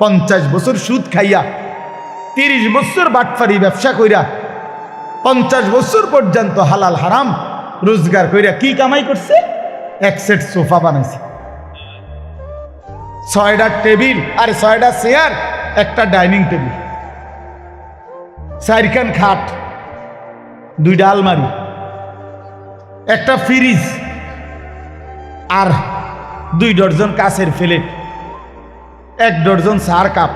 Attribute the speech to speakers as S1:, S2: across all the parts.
S1: পঞ্চাশ বছর সুদ খাইয়া, তিরিশ বছর বাটফারি ব্যবসা কইরা, পঞ্চাশ বছর পর্যন্ত হালাল হারাম রোজগার কইরা কি কামাই করছে? এক সেট সোফা বানাইছে। ছয়টা টেবিল আর ছয়টা চেয়ার, একটা ডাইনিং টেবিল। চারখান খাট, দুইটা আলমারি, একটা ফ্রিজ আর দুই ডজন কাছের প্লেট। এক ডর্জন সার কাপ,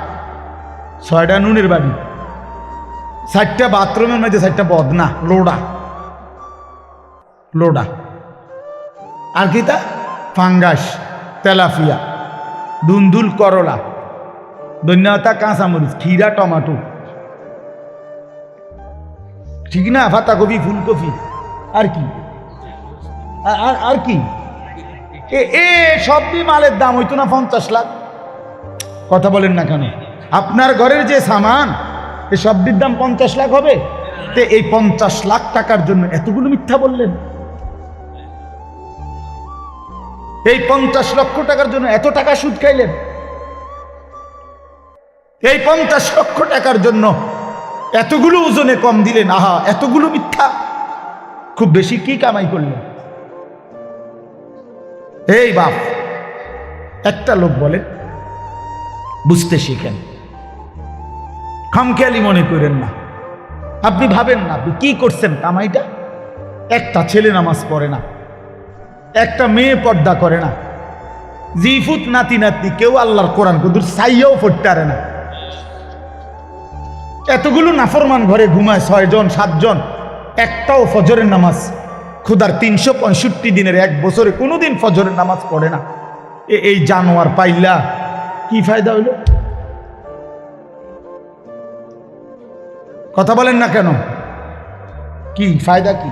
S1: ছয়টা নুনের বাড়ি চারটা বাথরুমের মধ্যে চারটা বদনা, লোডা লোডা। আর কি তা? ফাঙ্গাস, তেলাফিয়া, দুন্দুল করলা, ধন্যতা কাঁচামরিচ খিরা টমাটো। ঠিক না? পাতাকপি ফুলকপি। আর কি? আর- আর- কি? এ, সবই মালের দাম হইতো না পঞ্চাশ লাখ। কথা বলেন না কেন? আপনার ঘরের যে সামান, এ সবটির দাম পঞ্চাশ লাখ হবে। তে এই পঞ্চাশ লাখ টাকার জন্য এতগুলো মিথ্যা বললেন। এই পঞ্চাশ লক্ষ টাকার জন্য এত টাকা সুদ খাইলেন। এই পঞ্চাশ লক্ষ টাকার জন্য এতগুলো ওজনে কম দিলেন। আহা, এতগুলো মিথ্যা। খুব বেশি কি কামাই করলেন? এই বাপ, একটা লোক বলে বুঝতে শিখেন। খামখেয়ালি মনে করেন না। আপনি ভাবেন না, আপনি কি করছেন কামাইটা? একটা ছেলে নামাজ পড়ে না, একটা মেয়ে পর্দা করে না। জিফুত নাতি নাতি কেউ আল্লাহর কোরআন কুদুর সাইয়াও পারে না। এতগুলো নাফরমান ঘরে ঘুমায় ছয়জন, সাতজন, একটাও ফজরের নামাজ। খুদার তিনশো পঁয়ষট্টি দিনের এক বছরে কোনোদিন ফজরের নামাজ পড়ে না। এই জানোয়ার পাইলা কি ফায়দা হইল কথা বলেন না কেন? কি, ফায়দা কি?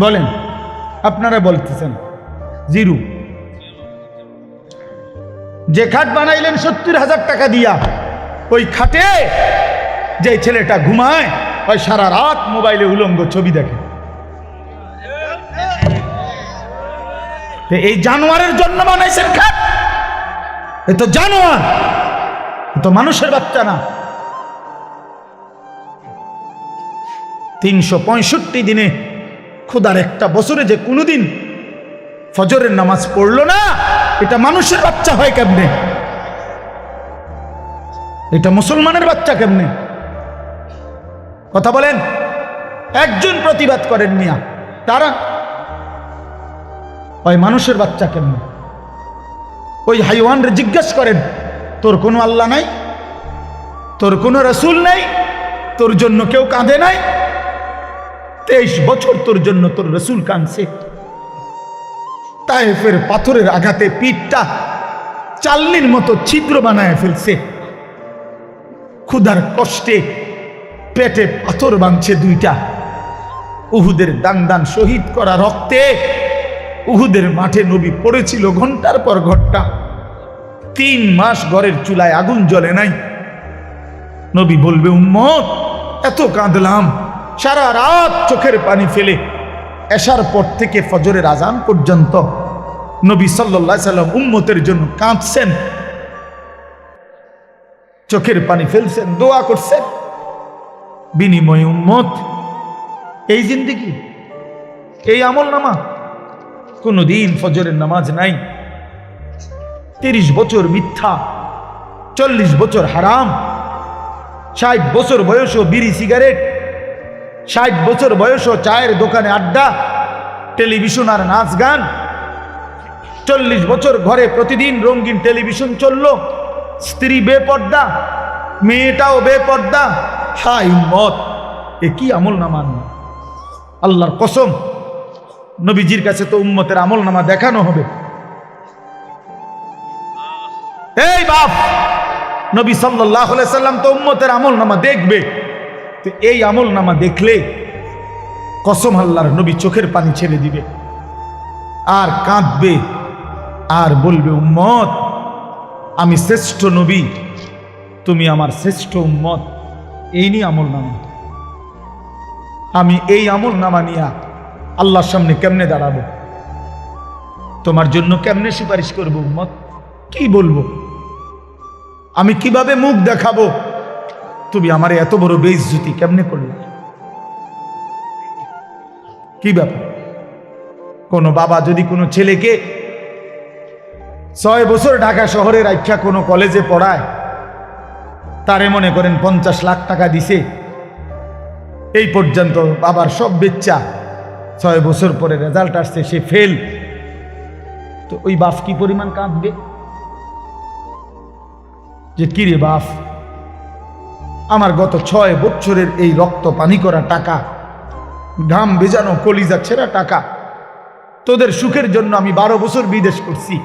S1: বলেন, আপনারা বলতেছেন। জিরু। যে খাট বানাইলেন সত্তর হাজার টাকা দিয়া, ওই খাটে যে ছেলেটা ঘুমায়, ওই সারা রাত মোবাইলে উলঙ্গ ছবি দেখে। এই জানোয়ারের জন্য বানাইছেন খাট। এ তো জানোয়ার তো মানুষের বাচ্চা না। তিনশো পঁয়ষট্টি দিনে খুদার একটা বছরে যে কোনোদিন ফজরের নামাজ পড়ল না, এটা মানুষের বাচ্চা হয় কেমনে? এটা মুসলমানের বাচ্চা কেমনে? কথা বলেন, একজন প্রতিবাদ করেন মিয়া। তারা ওই মানুষের বাচ্চা কেমন? ওই হাইওয়ানরে জিজ্ঞেস করেন, তোর কোনো আল্লাহ নাই? তোর কোনো রসুল নাই? তোর জন্য কেউ কাঁদে নাই? তেইশ বছর তোর জন্য তোর রসুল কাঁদছে। তাইফের পাথরের আঘাতে পিঠটা চাল্লির মতো ছিদ্র বানায় ফেলছে। ক্ষুধার কষ্টে পেটে পাথর বাঁধছে দুইটা। উহুদের দান দান শহীদ করা রক্তে উহুদের মাঠে নবী পড়েছিল ঘণ্টার পর ঘণ্টা। তিন মাস ঘরের চুলায় আগুন জ্বলে নাই। নবী বলবে, উম্মত, এত কাঁদলাম। সারা রাত চোখের পানি ফেলে। এসার পর থেকে ফজরের আজান পর্যন্ত নবী সাল্লাহ সাল্লাম উম্মতের জন্য কাঁদছেন। চোখের পানি ফেলছেন, দোয়া করছেন। বিনিময়, উম্মত, এই জিন্দিগি, এই আমল নামা কোনোদিন ফজরের নামাজ নাই। তিরিশ বছর মিথ্যা, চল্লিশ বছর হারাম, ষাট বছর বয়সও বিড়ি সিগারেট, ষাট বছর বয়সও চায়ের দোকানে আড্ডা, টেলিভিশন আর নাচ গান। চল্লিশ বছর ঘরে প্রতিদিন রঙিন টেলিভিশন চলল, স্ত্রী বেপর্দা, মেয়েটাও বেপর্দা। হাই মত এ কি আমল নামান আল্লাহর কসম নবীজির কাছে তো উম্মতের আমল নামা দেখানো হবে। এই বাপ, নবী সাল্লাম তো উম্মতের আমল নামা দেখবে। তো এই আমল নামা দেখলে কসম আল্লাহর নবী চোখের পানি ছেড়ে দিবে। আর কাঁদবে, আর বলবে, উম্মত, আমি শ্রেষ্ঠ নবী, তুমি আমার শ্রেষ্ঠ উম্মত। এই নিয়ে আমল নামা আমি এই আমল নামা নিয়া আল্লাহর সামনে কেমনে দাঁড়াবো? তোমার জন্য কেমনে সুপারিশ করব, উম্মত? কি বলব? আমি কীভাবে মুখ দেখাবো? তুমি আমার এত বড় বেইজ্জতি কেমনে করলে? কি ব্যাপার? কোনো বাবা যদি কোনো ছেলেকে ছয় বছর ঢাকা শহরের আখ্যা কোনো কলেজে পড়ায়, তারে মনে করেন পঞ্চাশ লাখ টাকা দিছে, এই পর্যন্ত বাবার সব বেচ্চা। ছয় বছর পরে রেজাল্ট আসছে, সে ফেল তো ওই বাপ কি পরিমাণ কাঁদবে? যে কি রে বাপ আমার গত ছয় বছরের এই রক্ত পানি করা টাকা, ঘাম ভেজানো, কলিজা ছেঁড়া টাকা, তোদের সুখের জন্য আমি বারো বছর বিদেশ করছি।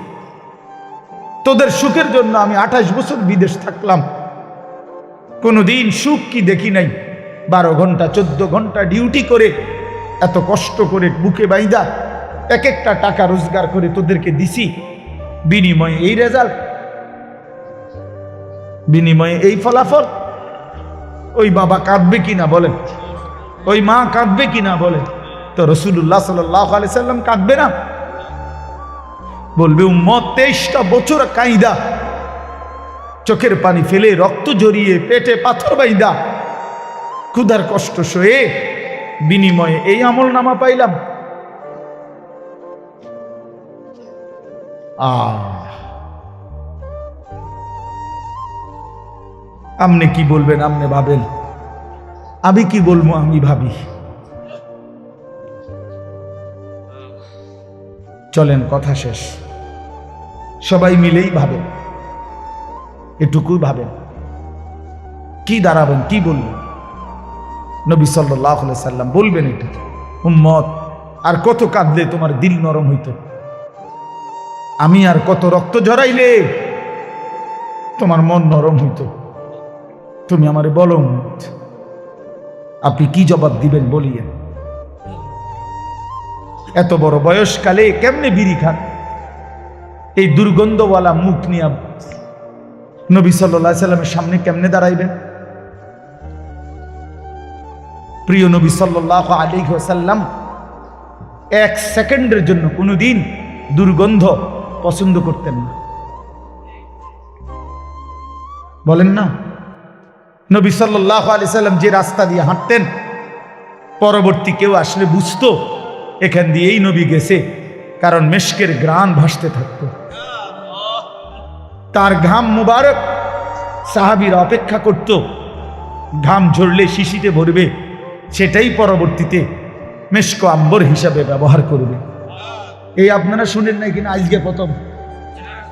S1: তোদের সুখের জন্য আমি আঠাশ বছর বিদেশ থাকলাম। কোনোদিন সুখ কি দেখি নাই? বারো ঘণ্টা, চোদ্দ ঘণ্টা ডিউটি করে এত কষ্ট করে বুকে বাইদা এক একটা টাকা রোজগার করে তোদেরকে দিছি। বিনিময়ে এই রেজাল্ট, বিনিময়ে এই ফলাফল। ওই বাবা কাঁদবে কিনা বলেন? ওই মা কাঁদবে কিনা বলেন? তো রসুল্লাহ সাল্লাহ আলি সাল্লাম কাঁদবে না? বলবে, উম্মত, তেইশটা বছর কাইদা চোখের পানি ফেলে রক্ত জড়িয়ে পেটে পাথর বাইদা। ক্ষুধার কষ্ট সয়ে বিনিময়ে এই আমল নামা পাইলাম। আপনি কি বলবেন আপনি ভাবেন? আমি কি বলব, আমি ভাবি। চলেন, কথা শেষ। সবাই মিলেই ভাবেন। এটুকুই ভাবেন। কি দাঁড়াবেন, কি বলবেন? নবী সাল্লাহ সাল্লাম বলবেন এটা। উম্মত, আর কত কাঁদলে তোমার দিল নরম হইত। আমি আর কত রক্ত ঝরাইলে তোমার মন নরম হইত। তুমি আমারে বলো উম্মত, আপনি কি জবাব দিবেন বলিয়েন? এত বড় বয়সকালে কেমনে বিড়ি খান? এই দুর্গন্ধওয়ালা মুখ নিয়ে নবী সাল্লাহ সাল্লামের সামনে কেমনে দাঁড়াইবেন? প্রিয় নবী সাল্লাহ আলী সাল্লাম এক সেকেন্ডের জন্য কোনোদিন দুর্গন্ধ পছন্দ করতেন না। বলেন না। নবী সাল্লাহ আলি সাল্লাম যে রাস্তা দিয়ে হাঁটতেন, পরবর্তী কেউ আসলে বুঝতো, এখান দিয়েই নবী গেছে, কারণ মেশকের গ্রান ভাসতে থাকত। তার ঘাম মুবারক সাহাবিরা অপেক্ষা করত, ঘাম ঝরলে শিশিতে ভরবে সেটাই পরবর্তীতে মেশক আম্বর হিসাবে ব্যবহার করবে। এই আপনারা শুনেন নাই কিনা? আজকে প্রথম।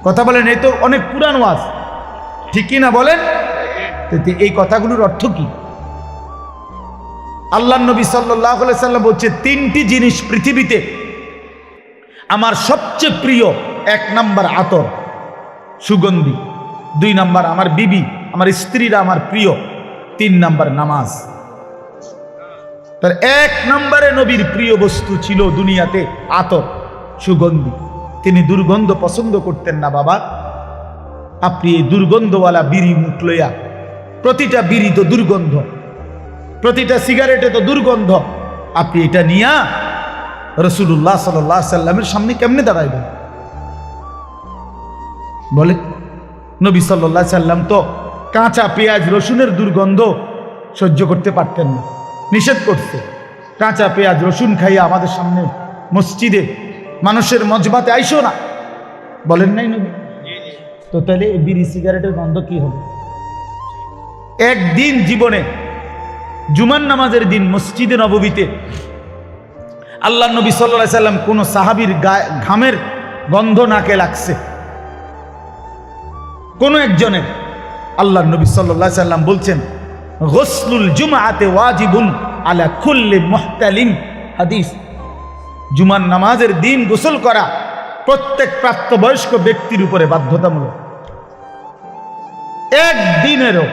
S1: কথা বলেন, এই তো অনেক পুরানো আজ ঠিক কিনা বলেন? এই কথাগুলোর অর্থ কি? আল্লাহ নবী সাল্লাহ সাল্লাম বলছে, তিনটি জিনিস পৃথিবীতে আমার সবচেয়ে প্রিয়, এক নাম্বার আতর, সুগন্ধি, দুই নাম্বার আমার বিবি, আমার স্ত্রীরা আমার প্রিয়, তিন নাম্বার নামাজ। তার এক নম্বরে নবীর প্রিয় বস্তু ছিল দুনিয়াতে আতর সুগন্ধি। তিনি দুর্গন্ধ পছন্দ করতেন না, বাবা। আপনি এই দুর্গন্ধওয়ালা বিড়ি মুখ লইয়া, প্রতিটা বিড়ি তো দুর্গন্ধ, প্রতিটা সিগারেটে তো দুর্গন্ধ। আপনি এটা নিয়া রসুল্লাহ সাল্লাহ সাল্লামের সামনে কেমনে দাঁড়াইবেন? বলে, নবী সাল্লাহ সাল্লাম তো কাঁচা পেঁয়াজ রসুনের দুর্গন্ধ সহ্য করতে পারতেন না। নিষেধ করছে। কাঁচা পেঁয়াজ, রসুন খাইয়া আমাদের সামনে মসজিদে মানুষের মজবাতে আইসো না। বলেন নাই নবী? তো তাহলে বিড়ি সিগারেটের গন্ধ কি হবে? একদিন জীবনে জুমান নামাজের দিন মসজিদে নববীতে আল্লাহ নবী সাল্লা সাল্লাম কোন সাহাবির ঘামের গন্ধ নাকে লাগছে। কোন একজনের, আল্লাহ নবী সাল্লা সাল্লাম বলছেন গোসলুল জুমাতে ওয়াজিবুন আলা খুল্লি মুহতালিম। হাদিস। জুমান নামাজের দিন গোসল করা প্রত্যেক প্রাপ্তবয়স্ক ব্যক্তির উপরে বাধ্যতামূলক। একদিনেরও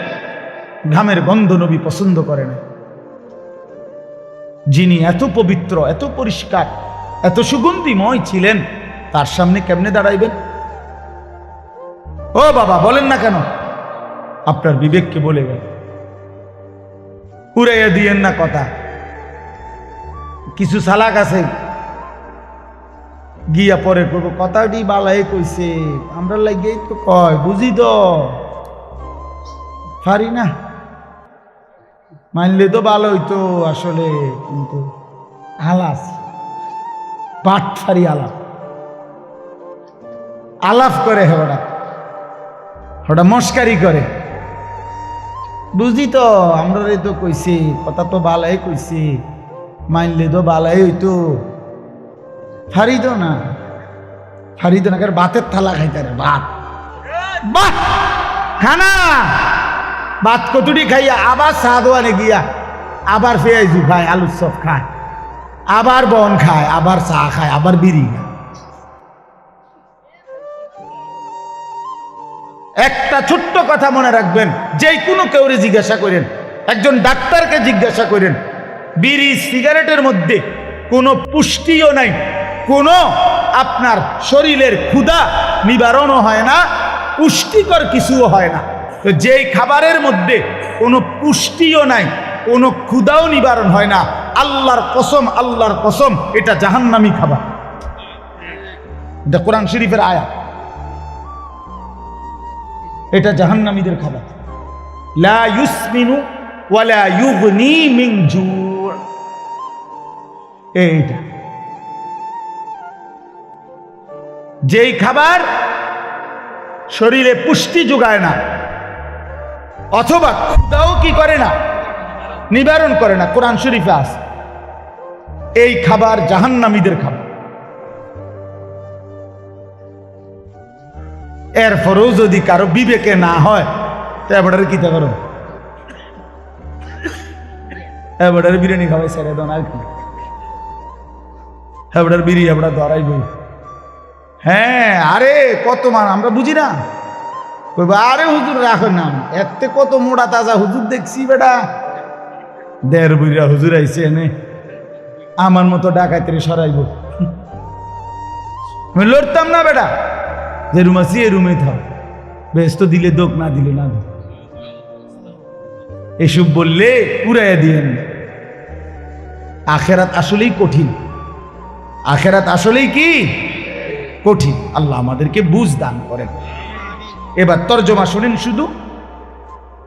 S1: ঘামের গন্ধ নবী পছন্দ করে না যিনি এত পবিত্র, এত পরিষ্কার, এত সুগন্ধিময় ছিলেন, তার সামনে কেমনে দাঁড়াইবেন? ও বাবা, বলেন না কেন? আপনার বিবেককে বলে গেল। উড়াইয়া দিয়েন না কথা। কিছু সালাক আছে, গিয়া পরে করব কথাটি বালাই কইছে আমরা লাগেই তো কয়, বুঝি তো? পারি না। মানলে তো ভালো হইতো আসলে, কিন্তু আলাস পাট ফারি আলাপ। আলাপ করে হেওটা ওটা মস্কারি করে। বুঝি তো আমরা তো কইছি, কথা তো বালাই কইছি মানলে তো বালাই হইতো। ফারিদ না ফারিদ না, কারণ ভাতের থালা খাইতে রে ভাত বাহ খানা! ভাত কতুটি খাইয়া, আবার সাদওয়ানে গিয়া, আবার পেঁয়াজু খায় আলুর চপ খায়। আবার বন খায়, আবার চা খায়, আবার বিড়ি খায়। একটা ছোট্ট কথা মনে রাখবেন যে কোনো কেউরে জিজ্ঞাসা করেন, একজন ডাক্তারকে জিজ্ঞাসা করেন, বিড়ি, সিগারেটের মধ্যে কোনো পুষ্টিও নাই, কোনো আপনার শরীরের ক্ষুধা নিবারণও হয় না, পুষ্টিকর কিছুও হয় না। তো যেই খাবারের মধ্যে কোনো পুষ্টিও নাই, কোনো ক্ষুধাও নিবারণ হয় না, আল্লাহর কসম আল্লাহর কসম, এটা জাহান্নামি খাবার। এটা কোরআন শরীফের আয়াত। এটা জাহান্নামীদের খাবার। লা ইউসমিনু ইউগনি জু' এইটা যেই খাবার শরীরে পুষ্টি যোগায় না, অথবা ক্ষুদাও কি করে না, নিবারণ করে না, কোরআন শরীফে আছে। এই খাবার জাহান্নামীদের খাবার। এরপরেও যদি কারও বিবেকে না হয়, তো এবারে কি করো? এবারে বিরিয়ানি খাওয়াই সেরে দেন আর কি। এবার বিড়ি এবার ধরাইব হ্যাঁ আরে কত মান আমরা বুঝি না। আরে হুজুর, রাখো না। এতে কত মোড়া তাজা হুজুর দেখছি বেটা। দেড় বুড়িরা হুজুর আইছে এনে। আমার মতো ডাকাইতে সরাইব। লড়তাম না বেটা। যে রুম আছি এ রুমে থাক। বেশ তো দিলে দোক, না দিলে না দোক। এসব বললে উড়াইয়া দিয়েন আখেরাত আসলেই কঠিন। আখেরাত আসলেই কি? কঠিন। আল্লাহ আমাদেরকে বুঝ দান করেন। এবার তর্জমা শোনেন শুধু।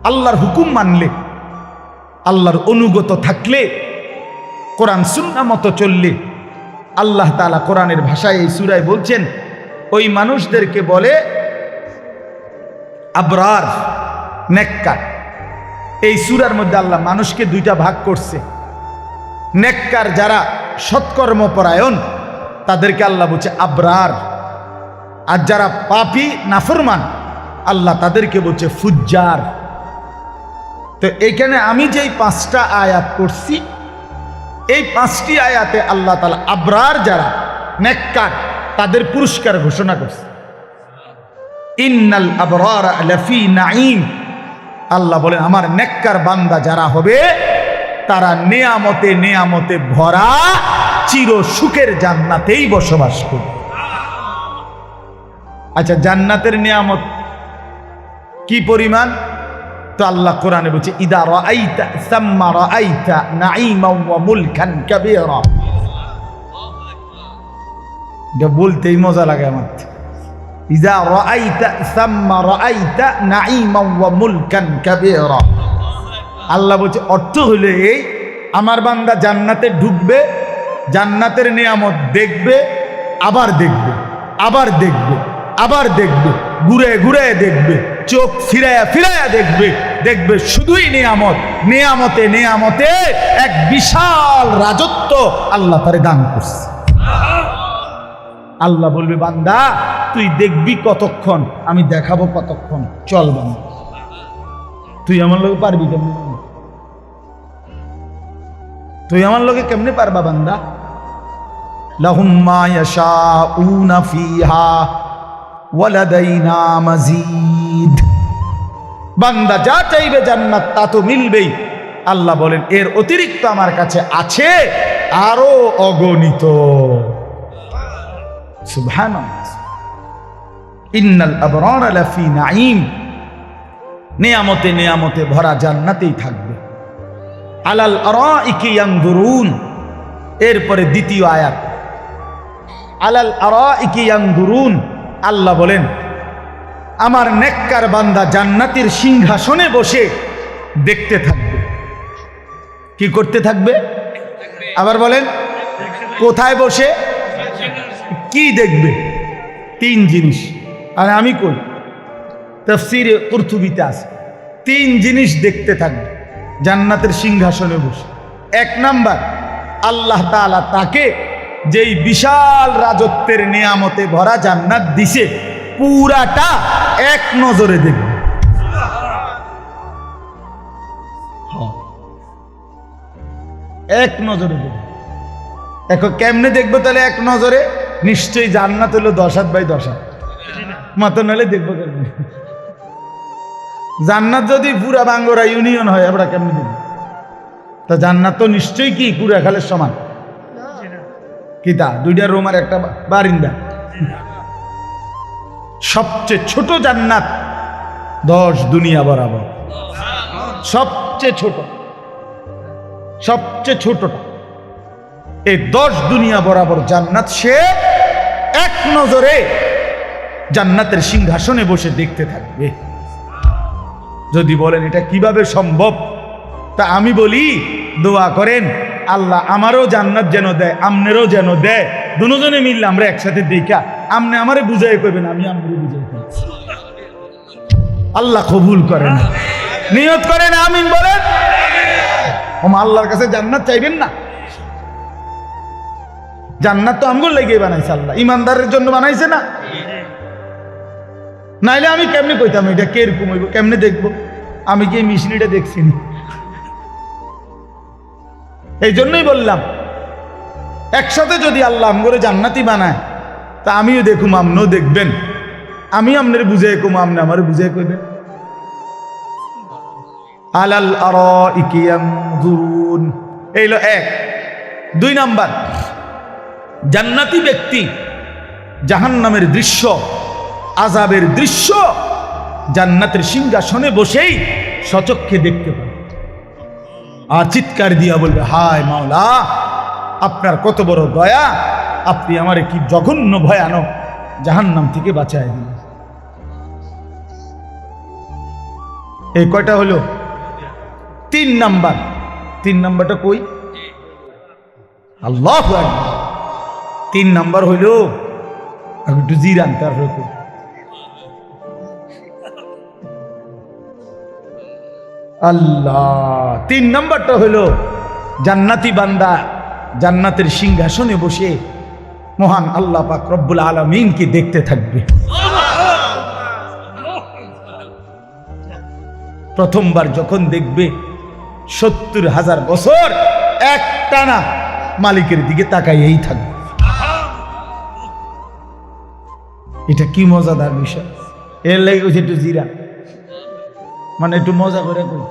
S1: আল্লাহর হুকুম মানলে, আল্লাহর অনুগত থাকলে, কোরআন সুন্না মতো চললে, আল্লাহ তালা কোরআনের ভাষায় এই সুরায় বলছেন ওই মানুষদেরকে বলে আবরার, নেককার। এই সুরার মধ্যে আল্লাহ মানুষকে দুইটা ভাগ করছে। নেককার যারা সৎকর্মপরায়ণ, তাদেরকে আল্লাহ বলছে আবরার। আর যারা পাপি, নাফরমান, আল্লাহ তাদেরকে বলছে ফুজ্জার। তো এইখানে আমি যেই পাঁচটা আয়াত করছি এই পাঁচটি আয়াতে আল্লাহ তালা আবরার যারা, নেককার তাদের পুরস্কার ঘোষণা করছে। ইন্নাল লাফি নাঈম। আল্লাহ বলেন, আমার নেককার বান্দা যারা হবে, তারা নেয়ামতে নেয়ামতে ভরা, চির সুখের জান্নাতেই বসবাস করবে। আচ্ছা জান্নাতের নিয়ামত কি পরিমাণ? তো আল্লাহ কোরআনে বলছে, ইদা রাআইতা সাম্মা রাআইতা নাঈমা ওয়া মুলকান কাবীরা। এটা বলতেই মজা লাগে আমার। ইদা রাআইতা সাম্মা আল্লাহ বলছে, অর্থ হলো এই, আমার বান্দা জান্নাতে ঢুকবে, জান্নাতের নিয়ামত দেখবে, আবার দেখবে আবার দেখবে আবার দেখবে, ঘুরে ঘুরে দেখবে, চোখ ফিরায়া ফিরায়া দেখবে দেখবে শুধুই নিয়ামত, নিয়ামতে নিয়ামতে এক বিশাল রাজত্ব আল্লাহ তারে দান করছে। আল্লাহ বলবে, বান্দা, তুই দেখবি কতক্ষণ, আমি দেখাবো কতক্ষণ। চল বান্দা। তুই আমার লোকে পারবি কেমনে? তুই আমার লোকে কেমনে পারবা বান্দা? বান্দা, যা চাইবে জান্নাত, তা তো মিলবেই। আল্লাহ বলেন, এর অতিরিক্ত আমার কাছে আছে, আরও অগণিত। নিয়ামতে নিয়ামতে ভরা জান্নাতেই থাকবে। আলাল এরপরে দ্বিতীয় আয়াত। আলাল আরাইকি আল্লাহ বলেন, আমার নেককার বান্দা জান্নাতের সিংহাসনে বসে দেখতে থাকবে। কি করতে থাকবে? আবার বলেন, কোথায় বসে? কি দেখবে? তিন জিনিস। আর আমি কই? তফসিরে কুর্তুবিতে আছে। তিন জিনিস দেখতে থাকবে। জান্নাতের সিংহাসনে বসে। এক নাম্বার, আল্লাহ তাআলা তাকে যেই বিশাল রাজত্বের নিয়ামতে ভরা জান্নাত দিছে, পুরাটা এক নজরে দেখবে। হ্যাঁ। এক নজরে দেখবে। এখন কেমনে দেখব তাহলে এক নজরে? নিশ্চয়ই জান্নাত হলো দশ হাত বাই দশ হাত। মতো নাহলে দেখব কেমনে। জান্নাত যদি পুরা বাঙ্গরা ইউনিয়ন হয়, আমরা কেমনে দেখব? তা জান্নাত তো নিশ্চয়ই কি? পুরা খালের সমান কিতা দুইটা রুম একটা বারিন্দা। সবচেয়ে ছোট জান্নাত দশ দুনিয়া বরাবর। সবচেয়ে ছোট। সবচেয়ে ছোটটা। এই দশ দুনিয়া বরাবর জান্নাত সে এক নজরে জান্নাতের সিংহাসনে বসে দেখতে থাকবে। যদি বলেন, এটা কীভাবে সম্ভব? তা আমি বলি, দোয়া করেন, আল্লাহ আমারও জান্নাত যেন দেয়, আমনেরও যেন দেয়। দুজনে মিললে আমরা একসাথে দেখা। আমনে আমারে বুঝাই করবেন, আমি আমরে বুঝাই করব। আল্লাহ কবুল করেন। নিয়ত করেন, আমিন বলেন। আল্লাহর কাছে জান্নাত চাইবেন না। জান্নাত তো আমগুলো লেগে বানাইছে আল্লাহ, ইমানদারের জন্য বানাইছে না। নাইলে আমি কেমনে কইতাম এটা কীরকম হইব, কেমনে দেখব? আমি কি এই মিশনিটা দেখছি না এই জন্যই বললাম, একসাথে যদি আল্লাহ আমগরে জান্নাতি বানায়, তা আমিও দেখুম আমনও দেখবেন। আমি আপনার বুঝে কম আপনি আমার বুঝে কইবেন। আলাল আর ইকিয়াম এই এক, দুই নাম্বার। জান্নাতি ব্যক্তি জাহান্নামের দৃশ্য আজাবের দৃশ্য জান্নাতের সিংহাসনে বসেই সচক্ষে দেখতে পাবে আর চিৎকার দিয়া বলবে হায় মাওলা আপনার কত বড় দয়া আপনি আমার কি জঘন্য ভয়ানক জাহান্নাম থেকে বাঁচায় দিলেন? এই কয়টা হলো? তিন নাম্বার। তিন নাম্বারটা কই? আল্লাহ। তিন নাম্বার হইল একটু জিরান তারপরে। আল্লাহ, তিন নাম্বারটা হইল, জান্নাতি বান্দা জান্নাতের সিংহাসনে বসে মহান আল্লাহ পাক রব্বুল আলমিনকে দেখতে থাকবে প্রথমবার যখন দেখবে, সত্তর হাজার বছর এক টানা মালিকের দিকে তাকাইয়েই থাকবে এটা কি মজাদার বিষয়? এর লাগে কইছে একটু জিরা। মানে একটু মজা করে কই।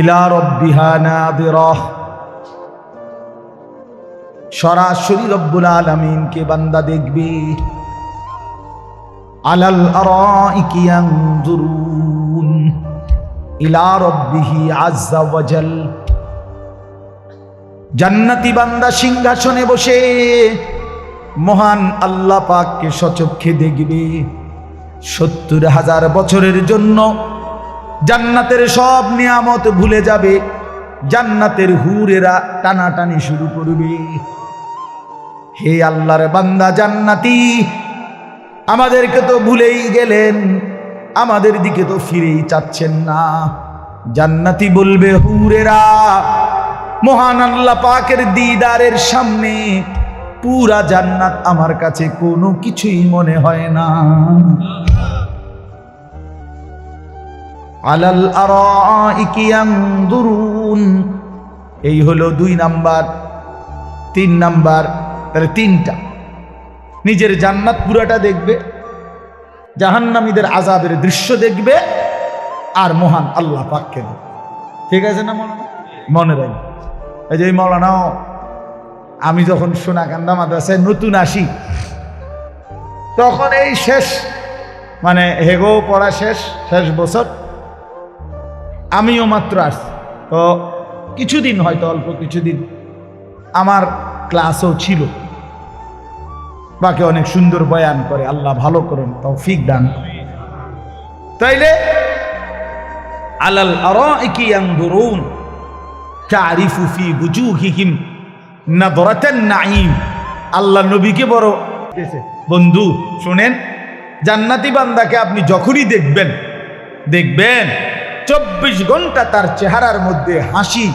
S1: ইলা রব্বিহা নাদিরাহ সরাসরি রব্বুল আলামিনকে বান্দা দেখবে? আলাল আরাইকি ইয়ানজুরুন ইলা রব্বিহি আজ্জা ওয়াজাল জান্নাতি বান্দা সিংহাসনে বসে মহান আল্লাহ পাককে সচক্ষে দেখবে। সত্তর হাজার বছরের জন্য জান্নাতের সব নিয়ামত ভুলে যাবে। জান্নাতের হুরেরা টানাটানি শুরু করবে। হে আল্লাহর বান্দা জান্নাতি, আমাদেরকে তো ভুলেই গেলেন, আমাদের দিকে তো ফিরেই চাচ্ছেন না। জান্নাতি বলবে, হুরেরা, মহান আল্লাহ পাকের দিদারের সামনে পুরা জান্নাত আমার কাছে কোনো কিছুই মনে হয় না। আলাল আরাইকি ইয়ানদুরুন। এই হলো দুই নাম্বার, তিন নাম্বার, তাহলে তিনটা। নিজের জান্নাত পুরাটা দেখবে, জাহান্নামীদের আজাবের দৃশ্য দেখবে, আর মহান আল্লাহ পাককে দেখবে। ঠিক আছে না মনে মনে রাখবে। এই যে এই মৌলানাও আমি যখন সোনাকান্দা মাদ্রাসায় নতুন আসি, তখন এই শেষ মানে হেগো পড়া শেষ শেষ বছর, আমিও মাত্র আসছি। তো কিছুদিন হয়তো, অল্প কিছুদিন আমার ক্লাসও ছিল। বাকি অনেক সুন্দর বয়ান করে, আল্লাহ ভালো করেন তাও তৌফিক দান। তাইলে, আলাল আর কি আরাইকি ইয়ানদুরুন তারিফু ফি না দরাতেন নাইম আল্লাহ নবীকে বড় বন্ধু, শুনেন, জান্নাতি বান্দাকে আপনি যখনই দেখবেন দেখবেন চব্বিশ ঘণ্টা তার চেহারার মধ্যে হাসি,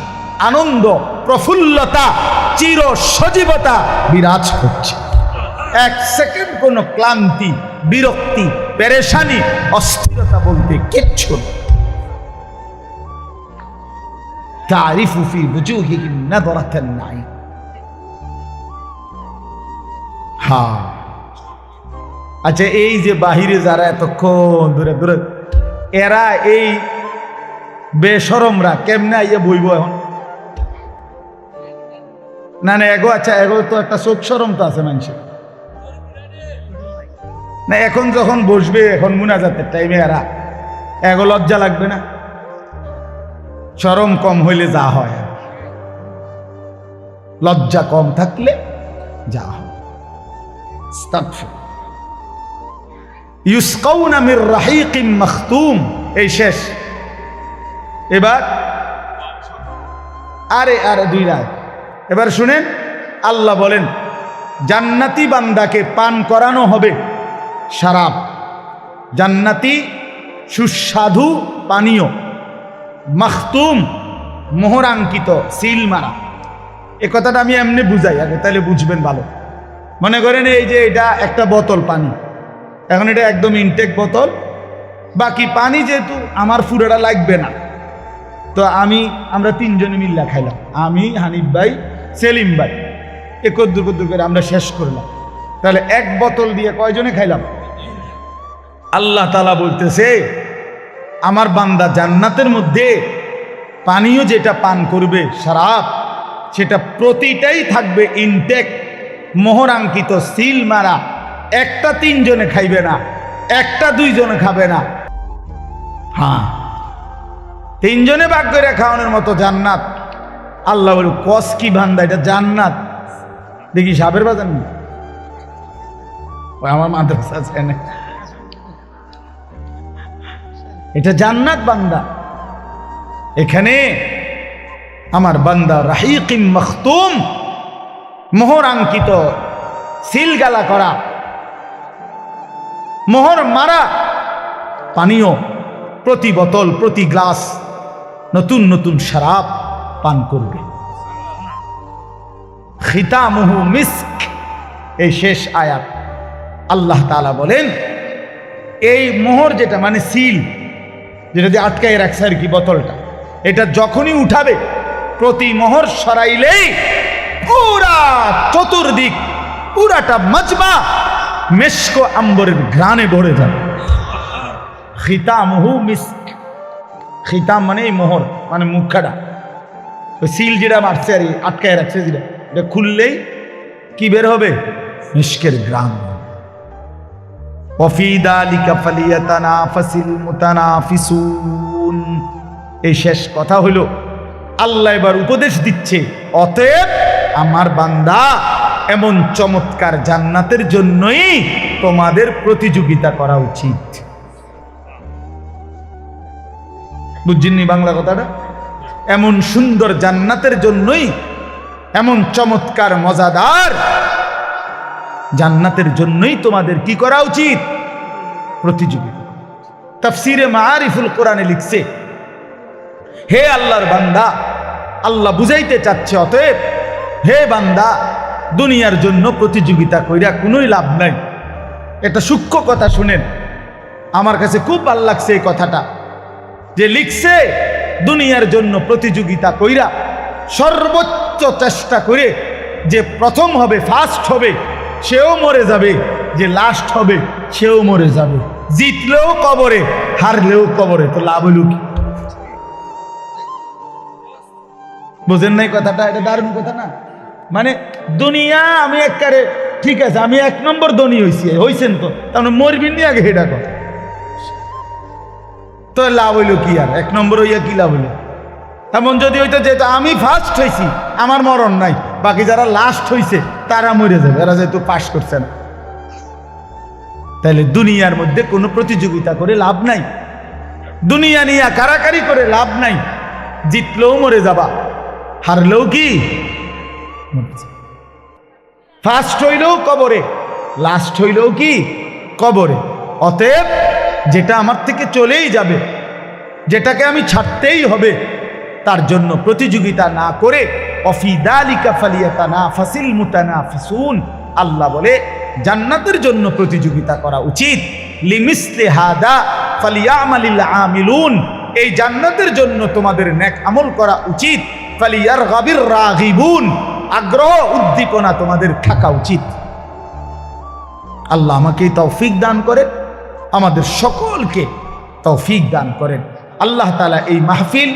S1: আনন্দ, প্রফুল্লতা, চির সজীবতা বিরাজ করছে। এক সেকেন্ড কোনো ক্লান্তি, বিরক্তি, পেরেশানি, অস্থিরতা বলতে কিচ্ছু তারিফুফি বুঝুহি না দরাতেন নাই হ্যাঁ আচ্ছা এই যে বাহিরে যারা এতক্ষণ দূরে দূরে এরা এই বেসরমরা কেমনে আইয়া বইব এখন? না না, এগো আচ্ছা এগো তো একটা চোখ সরম তো আছে মানুষের। না, এখন যখন বসবে, এখন মুনাজাতের টাইমে এরা, এগো লজ্জা লাগবে না? চরম কম হইলে যা হয়। লজ্জা কম থাকলে যা হয়। এই শেষ। এবার, আরে আরে দুই রাত এবার শুনেন, আল্লাহ বলেন, জান্নাতি বান্দাকে পান করানো হবে শারাব জান্নাতি, সুস্বাদু, পানীয়, মাখতুম, মোহরাঙ্কিত, সিল মারা। এ কথাটা আমি এমনি বুঝাই, আগে তাহলে বুঝবেন ভালো। মনে করেন এই যে এটা একটা বোতল পানি। এখন এটা একদম ইনটেক বোতল। বাকি পানি যেহেতু আমার ফুরাটা লাগবে না। তো আমি, আমরা তিনজনে মিল্লা খাইলাম। আমি, হানিফ ভাই, সেলিম ভাই। একদ্দুর কদ্দুর করে আমরা শেষ করলাম। তাহলে এক বোতল দিয়ে কয়জনে খাইলাম? আল্লাহ তালা বলতেছে, আমার বান্দা জান্নাতের মধ্যে পানীয় যেটা পান করবে, সারাপ, সেটা প্রতিটাই থাকবে ইনটেক মোহরাঙ্কিত সিল মারা। একটা তিনজনে খাইবে না, একটা দুইজনে খাবে না। হ্যাঁ তিনজনে ভাগ করে খাওয়ানোর মতো জান্নাত। আল্লাহ বল কস কি ভান্দা এটা জান্নাত। দেখি সাপের বাজার না আমার মাদ্রাসা আছে এটা জান্নাত বান্দা। এখানে আমার বান্দা রাহিকিম মখতুম মোহর আঙ্কিত সিলগালা করা, মোহর মারা, পানীয় প্রতি বোতল, প্রতি গ্লাস, নতুন নতুন শরাব পান করবে। খিতামুহু মিস্ক, এই শেষ আয়াত। আল্লাহ তাআলা বলেন, এই মোহর যেটা মানে সিল, যেটা দিয়ে আটকায় রাখছে আর কি বোতলটা, এটা যখনই উঠাবে, প্রতি মোহর সরাইলেই পুরা চতুর্দিক, পুরাটা মজবা মেশক আম্বরের ঘ্রাণে ভরে যাবে। খিতামহু মিস্ক খিতাম মানে এই মোহর মানে মুখাটা ওই সিল যেটা মারছে আর আটকায় রাখছে যেটা, এটা খুললেই কি বের হবে? মিস্কের গ্রাম এই শেষ কথা হলো আল্লাহ এবার উপদেশ দিচ্ছে, অতএব আমার বান্দা এমন চমৎকার জান্নাতের জন্যই তোমাদের প্রতিযোগিতা করা উচিত। বুঝছেননি বাংলা কথাটা? এমন সুন্দর জান্নাতের জন্যই, এমন চমৎকার, মজাদার জান্নাতের জন্যই তোমাদের কি করা উচিত? প্রতিযোগিতা তাফসিরে মারিফুল কোরআনে লিখছে হে আল্লাহর বান্দা, আল্লাহ বুঝাইতে চাচ্ছে, অতএব হে বান্দা, দুনিয়ার জন্য প্রতিযোগিতা কইরা কোনোই লাভ নাই। এটা সূক্ষ্ম কথা শুনেন। আমার কাছে খুব ভালো লাগছে এই কথাটা। যে লিখছে, দুনিয়ার জন্য প্রতিযোগিতা কইরা সর্বোচ্চ চেষ্টা করে যে প্রথম হবে ফার্স্ট হবে, সেও মরে যাবে, যে লাস্ট হবে, সেও মরে যাবে। জিতলেও কবরে, হারলেও কবরে, তো লাভ হইল কি? বোঝেন নাই কথাটা? এটা দারুণ কথা না? মানে দুনিয়া আমি একবারে ঠিক আছে, আমি এক নম্বর ধনী হয়েছি হয়েছেন তো? তার মরবিন নি আগে হেডা কর। তো লাভ হইল কি আর? এক নম্বর হইয়া কি লাভ হইল? এমন যদি হইতো যেহেতু আমি ফার্স্ট হয়েছি আমার মরণ নাই, বাকি যারা লাস্ট হইছে, তারা মরে যাবে, এরা যেহেতু পাশ করছে না। তাহলে দুনিয়ার মধ্যে কোনো প্রতিযোগিতা করে লাভ নাই। দুনিয়া নিয়ে কারাকারি করে লাভ নাই। জিতলেও মরে যাবা। হারলেও কি? ফার্স্ট হইলেও কবরে লাস্ট হইলেও কি? কবরে। অতএব যেটা আমার থেকে চলেই যাবে, যেটাকে আমি ছাড়তেই হবে, তার জন্য প্রতিযোগিতা না করে অফিদালিকা ফালিয়াতা না ফাসিল মুতানা ফিসুন আল্লাহ বলে, জান্নাতের জন্য প্রতিযোগিতা করা উচিত। লিমিসলে হাদা ফালিয়ামালিল আমিলুন, এই জান্নাতের জন্য তোমাদের নেক আমল করা উচিত। ফালিয়ার গাবির রাগিবুন। আগ্রহ, উদ্দীপনা তোমাদের থাকা উচিত। আল্লাহ আমাকে তৌফিক দান করেন, আমাদের সকলকে তৌফিক দান করেন। আল্লাহ তালা এই মাহফিল,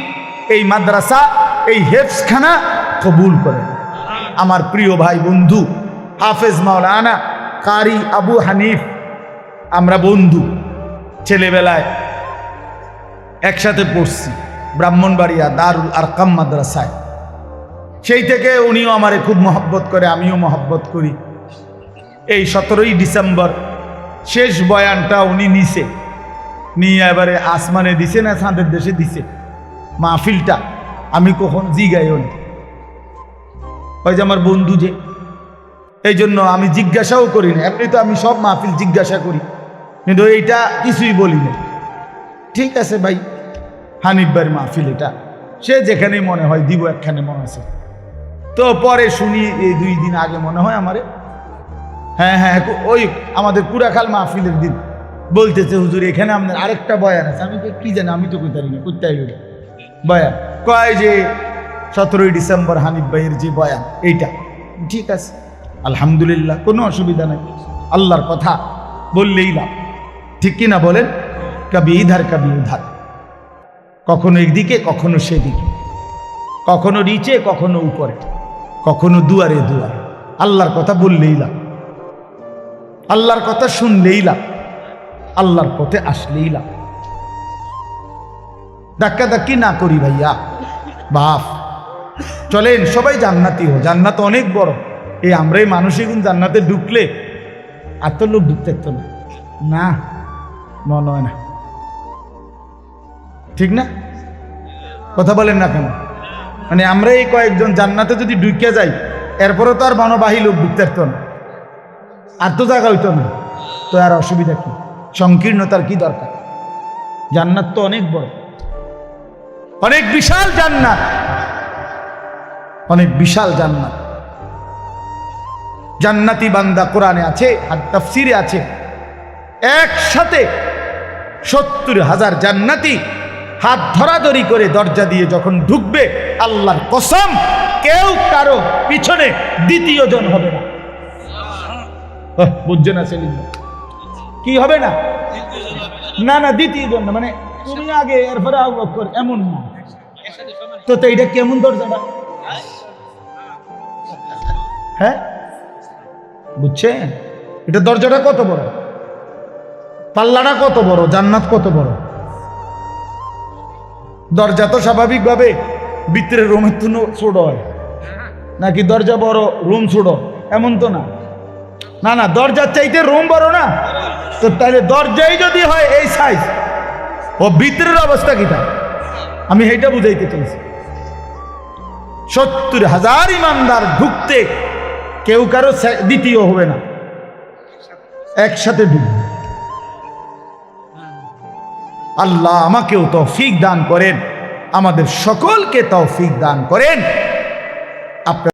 S1: এই মাদ্রাসা, এই হেফসখানা কবুল করেন। আমার প্রিয় ভাই বন্ধু, হাফেজ মাওলানা কারি আবু হানিফ, আমরা বন্ধু, ছেলেবেলায় একসাথে পড়ছি। ব্রাহ্মণবাড়িয়া দারুল আরকাম মাদ্রাসায়। সেই থেকে উনিও আমারে খুব মহব্বত করে, আমিও মহব্বত করি। এই সতেরোই ডিসেম্বর শেষ বয়ানটা উনি নিছে। নিয়ে এবারে আসমানে দিছে না চাঁদের দেশে দিছে। মাহফিলটা আমি কখন জিগাইও না ওই যে আমার বন্ধু যে, এই জন্য আমি জিজ্ঞাসাও করি না। এমনি তো আমি সব মাহফিল জিজ্ঞাসা করি। কিন্তু এইটা কিছুই বলি না ঠিক আছে ভাই। হানিফ ভাইয়ের মাহফিল এটা। সে যেখানে মনে হয় দিব, একখানে মনে আছে। তো পরে শুনি এই দুই দিন আগে মনে হয় আমারে। হ্যাঁ হ্যাঁ ওই আমাদের কুড়াখাল মাহফিলের দিন। বলতেছে, হুজুর, এখানে আপনার আরেকটা বয়ান আছে। আমি কি জানি, আমি তো কোথায় না কোথায় বয়ান। কয় যে, সতেরোই ডিসেম্বর হানিফ ভাইয়ের যে বয়ান, এইটা। ঠিক আছে, আলহামদুলিল্লাহ, কোনো অসুবিধা নাই। আল্লাহর কথা বললেই লাভ। ঠিক কি না বলেন? কবি ইধার, কবি উধার। কখনো একদিকে, কখনো সেদিকে। কখনো নিচে, কখনো উপরে। কখনো দুয়ারে দুয়ারে। আল্লাহর কথা বললেই লাভ। আল্লাহর কথা শুনলেই লাভ। আল্লাহর পথে আসলেই লাভ। ধাক্কা ধাক্কি না করি ভাইয়া। বাপ। চলেন, সবাই জান্নাতি হো জান্নাত অনেক বড়। এই আমরাই মানুষই কিন্তু জান্নাতে ঢুকলে আর তো লোক ঢুকতে না। না, মনে হয় না। ঠিক না? কথা বলেন না কেন? মানে আমরা এই কয়েকজন জান্নাতে যদি ঢুকে যাই এরপরে তো আর মানবাহী লোক ঢুকতে না। আর তো জায়গা হইতো না। তো আর অসুবিধা কি? সংকীর্ণতার কি দরকার? জান্নাত তো অনেক বড়। অনেক বিশাল জান্নাত। অনেক বিশাল জান্নাত। জান্নাতি বান্দা কোরআনে আছে, আর তাফসিরে আছে। একসাথে সত্তর হাজার জান্নাতি হাত ধরাধরি করে দরজা দিয়ে যখন ঢুকবে, আল্লাহর কসম, কেউ কারও পিছনে দ্বিতীয় জন হবে না। বুঝছে না, সেলিম কি হবে না? না না, দ্বিতীয় জন না মানে তুমি আগে এরপরে বকর, এমন না। তো তো এটা কেমন দরজাটা? হ্যাঁ? বুঝছেন? এটা দরজাটা কত বড়? পাল্লাটা কত বড়? জান্নাত কত বড়? দরজা তো স্বাভাবিকভাবে ভিতরে রুমের তুনো ছোট হয়। নাকি দরজা বড় রুম ছোট এমন তো না। না না, দরজার চাইতে রুম বড় না। তো তাহলে দরজাই যদি হয় এই সাইজ ও ভিতরের অবস্থা কিটা? আমি এইটা বুঝাইতে চাইছি। সত্তর হাজার ইমানদার ঢুকতে কেউ কারও দ্বিতীয় হবে না। একসাথে ঢুকবে। আল্লাহ আমাকেও তৌফিক দান করেন। আমাদের সকলকে তৌফিক দান করেন। আপনার